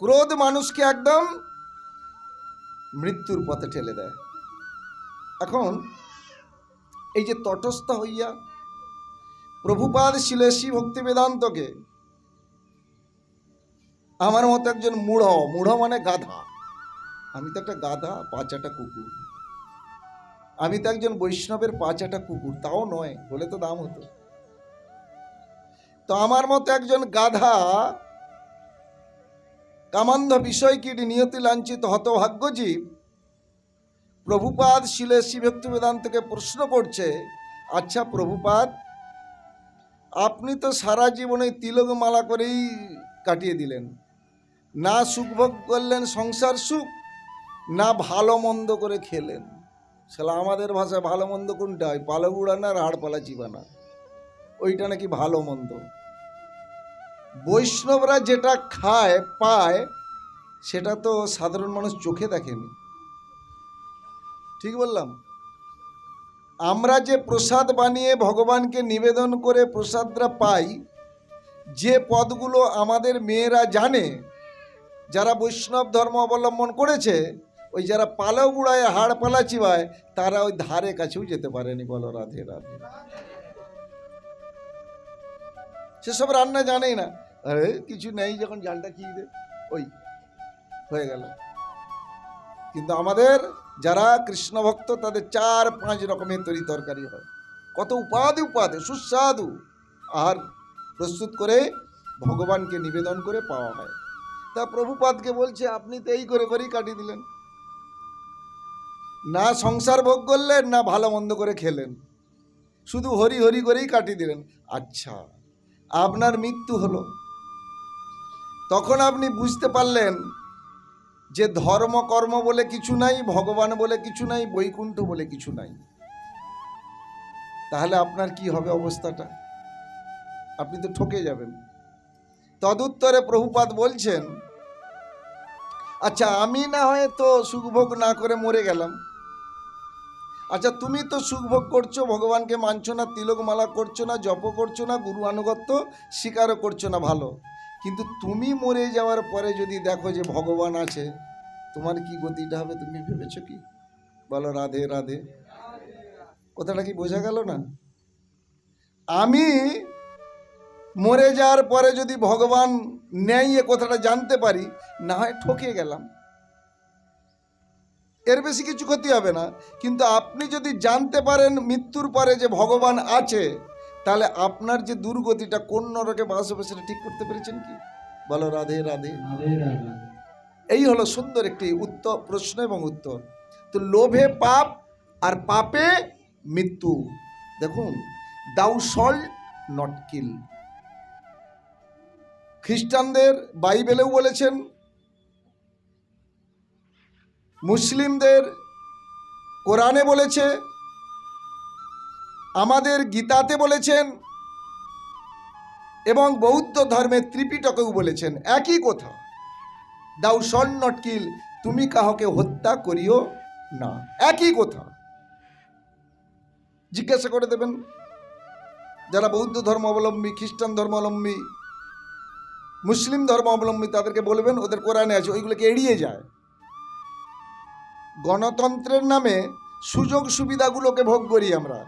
ক্রোধ মানুষকে একদম মৃত্যুর পথে ঠেলে দেয়। এখন এই যে তটস্থ হইয়া প্রভুপাদ শিলেশী ভক্তি বেদান্তকে আমার মতো একজন মূঢ় মূঢ় মানে গাধা। আমি তো একটা গাধা, পাঁচাটা কুকুর। আমি তো একজন বৈষ্ণবের পাঁচাটা কুকুর, তাও নয় বলে তো দাম হতো। তো আমার মতো একজন গাধা কামান্ধ বিষয় কীট নিয়তি লাঞ্ছিত হতভাগ্যজীব প্রভুপাদ শিলে শিভক্তি বেদান্তকে প্রশ্ন করছে আচ্ছা প্রভুপাদ, আপনি তো সারা জীবনে তিলক মালা করেই কাটিয়ে দিলেন। না সুখভোগ করলেন, সংসার সুখ, না ভালো মন্দ করে খেলেন। সেটা আমাদের ভাষায় ভালো মন্দ কোনটা? হয় পালো উড়ানা আর হাড়পালা চিবানা ওইটা নাকি ভালো মন্দ? বৈষ্ণবরা যেটা খায়, পায়, সেটা তো সাধারণ মানুষ চোখে দেখেনি। ঠিক বললাম? আমরা যে প্রসাদ বানিয়ে ভগবানকে নিবেদন করে প্রসাদরা পাই, যে পদগুলো আমাদের মেয়েরা জানে, যারা বৈষ্ণব ধর্ম অবলম্বন করেছে, ওই যারা পালাও গুড়ায় হাড় পালা চিবায়, তারা ওই ধারে কাছেও যেতে পারেনি বলো রাধে রাধে। সেসব রান্না জানেই না। আরে, কিছু নেই, যখন জালটা কি দে, ওই, হয়ে গেল। কিন্তু আমাদের যারা কৃষ্ণ ভক্ত, তাদের চার পাঁচ রকমের তরি তরকারি হয়। কত উপাধি উপাধি, সুস্বাদু। আর প্রস্তুত করে ভগবানকে নিবেদন করে পাওয়া হয়। তা প্রভুপাদকে বলছে, আপনি তো এই করে করেই কাটিয়ে দিলেন। না সংসার ভোগ করলেন, না ভালো মন্দ করে খেলেন। শুধু হরি হরি করেই কাটিয়ে দিলেন। আচ্ছা। আপনার মৃত্যু হলো। তখন আপনি বুঝতে পারলেন যে ধর্ম, কর্ম বলে কিছু নাই, ভগবান বলে কিছু নাই, বৈকুণ্ঠ বলে কিছু নাই। তাহলে আপনার কি হবে অবস্থাটা? আপনি তো ঠকে যাবেন। তদুত্তরে প্রভুপাত বলছেন আচ্ছা আমি না হয় তো সুখভোগ না করে মরে গেলাম। আচ্ছা তুমি তো সুখভোগ করছ, ভগবানকে মানছো না, তিলকমালা করছ না, জপ করছ না, গুরু আনুগত্য স্বীকারও করছ না, ভালো। কিন্তু তুমি মরে যাওয়ার পরে যদি দেখো যে ভগবান আছে, তোমার কি গতিটা হবে, তুমি ভেবেছো কি? বলো, রাধে রাধে। কথাটা কি বোঝা গেল না? আমি মরে যাওয়ার পরে যদি ভগবান নেই, এ কথাটা জানতে পারি, না হয় ঠকে গেলাম। এর বেশি কিছু ক্ষতি হবে না। কিন্তু আপনি যদি জানতে পারেন মৃত্যুর পরে যে ভগবান আছে তাহলে আপনার যে দুর্গতিটা কোন নরকে বাস হবে সেটা ঠিক করতে পেরেছেন কি? বলো রাধে রাধে। এই হলো সুন্দর একটি উত্তর প্রশ্ন এবং উত্তর। তো লোভে পাপ আর পাপে মৃত্যু। দেখুন দাউ সল নট কিল খ্রিস্টানদের বাইবেলেও বলেছেন মুসলিমদের কোরআনে বলেছে, আমাদের গীতাতে বলেছেন, এবং বৌদ্ধ ধর্মের ত্রিপিটকেও বলেছেন। একই কথা দাউ শল নট কিল তুমি কাহকে হত্যা করিও না। একই কথা। জিজ্ঞাসা করে দেবেন, যারা বৌদ্ধ ধর্ম অবলম্বী খ্রিস্টান ধর্মাবলম্বী, মুসলিম ধর্ম অবলম্বী তাদেরকে বলবেন, ওদের কোরআনে আছে, ওইগুলোকে এড়িয়ে যায়। গণতন্ত্রের নামে সুযোগ সুবিধাগুলোকে ভোগ করি আমরা।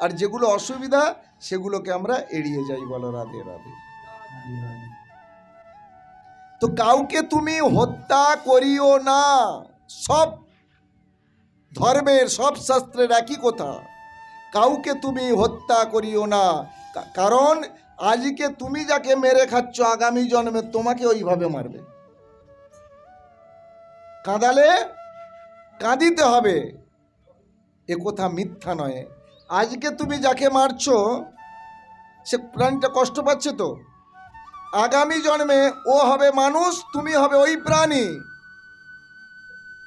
আর যেগুলো অসুবিধা, সেগুলোকে আমরা এড়িয়ে যাই বলো রাধে রাধে। তো কাউকে তুমি হত্যা করিও না। সব ধর্মের, সব শাস্ত্রের একই কথা। কাউকে তুমি হত্যা করিও না। কারণ আজকে তুমি যাকে মেরে খাচ্ছ, আগামী জন্মে তোমাকে ওইভাবে মারবে। কাঁদালে কাঁদিতে হবে। এ কথা মিথ্যা নয়। আজকে তুমি যাকে মারছো, সে প্রাণীটা কষ্ট পাচ্ছে তো? আগামী জন্মে ও হবে মানুষ, তুমি হবে ওই প্রাণী।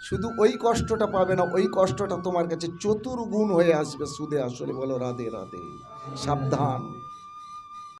শুধু ওই কষ্টটা পাবে না, ওই কষ্টটা তোমার কাছে চতুর্গুণ হয়ে আসবে সুদে আসলে বলো, রাধে রাধে। সাবধান।